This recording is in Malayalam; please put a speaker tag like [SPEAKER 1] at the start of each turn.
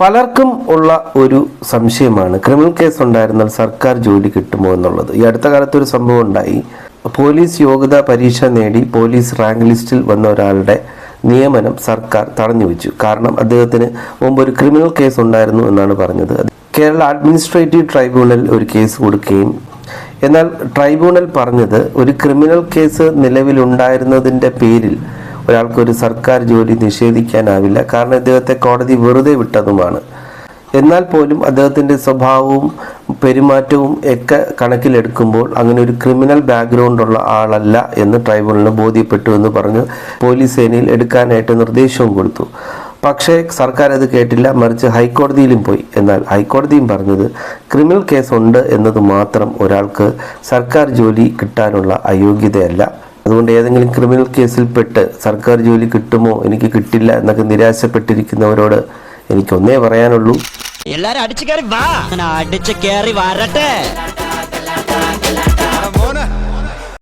[SPEAKER 1] പലർക്കും ഉള്ള ഒരു സംശയമാണ്. ക്രിമിനൽ കേസ് ഉണ്ടായിരുന്നാൽ സർക്കാർ ജോലി കിട്ടുമോ എന്നുള്ളത്. ഈ അടുത്ത കാലത്ത് ഒരു സംഭവം ഉണ്ടായി. പോലീസ് യോഗ്യതാ പരീക്ഷ നേടി പോലീസ് റാങ്ക് ലിസ്റ്റിൽ വന്ന ഒരാളുടെ നിയമനം സർക്കാർ തടഞ്ഞു വെച്ചു. കാരണം അദ്ദേഹത്തിന് മുമ്പ് ഒരു ക്രിമിനൽ കേസ് ഉണ്ടായിരുന്നു എന്നാണ് പറഞ്ഞത്. കേരള അഡ്മിനിസ്ട്രേറ്റീവ് ട്രൈബ്യൂണൽ ഒരു കേസ് കൊടുക്കുകയും എന്നാൽ ട്രൈബ്യൂണൽ പറഞ്ഞത് ഒരു ക്രിമിനൽ കേസ് നിലവിലുണ്ടായിരുന്നതിന്റെ പേരിൽ ഒരാൾക്ക് ഒരു സർക്കാർ ജോലി നിഷേധിക്കാനാവില്ല. കാരണം ഇദ്ദേഹത്തെ കോടതി വെറുതെ വിട്ടതുമാണ്. എന്നാൽ പോലും അദ്ദേഹത്തിന്റെ സ്വഭാവവും പെരുമാറ്റവും ഒക്കെ കണക്കിലെടുക്കുമ്പോൾ അങ്ങനെ ഒരു ക്രിമിനൽ ബാക്ക്ഗ്രൗണ്ട് ഉള്ള ആളല്ല എന്ന് ട്രൈബ്യൂണലിന് ബോധ്യപ്പെട്ടു എന്ന് പറഞ്ഞ് പോലീസ് സേനയിൽ എടുക്കാനായിട്ട് നിർദ്ദേശവും കൊടുത്തു. പക്ഷേ സർക്കാർ അത് കേട്ടില്ല. മറിച്ച് ഹൈക്കോടതിയിലും പോയി. എന്നാൽ ഹൈക്കോടതിയും പറഞ്ഞത് ക്രിമിനൽ കേസ് ഉണ്ട് എന്നത് മാത്രം ഒരാൾക്ക് സർക്കാർ ജോലി കിട്ടാനുള്ള അയോഗ്യതയല്ല. അതുകൊണ്ട് ഏതെങ്കിലും ക്രിമിനൽ കേസിൽപ്പെട്ട് സർക്കാർ ജോലി കിട്ടുമോ? എനിക്ക് കിട്ടില്ല എന്നൊക്കെ നിരാശപ്പെട്ടിരിക്കുന്നവരോട് എനിക്ക് എനിക്കൊന്നേ പറയാനുള്ളൂ.
[SPEAKER 2] എല്ലാരും അടിച്ചു കയറി വാ. അടിച്ചു കയറി വരട്ടെ.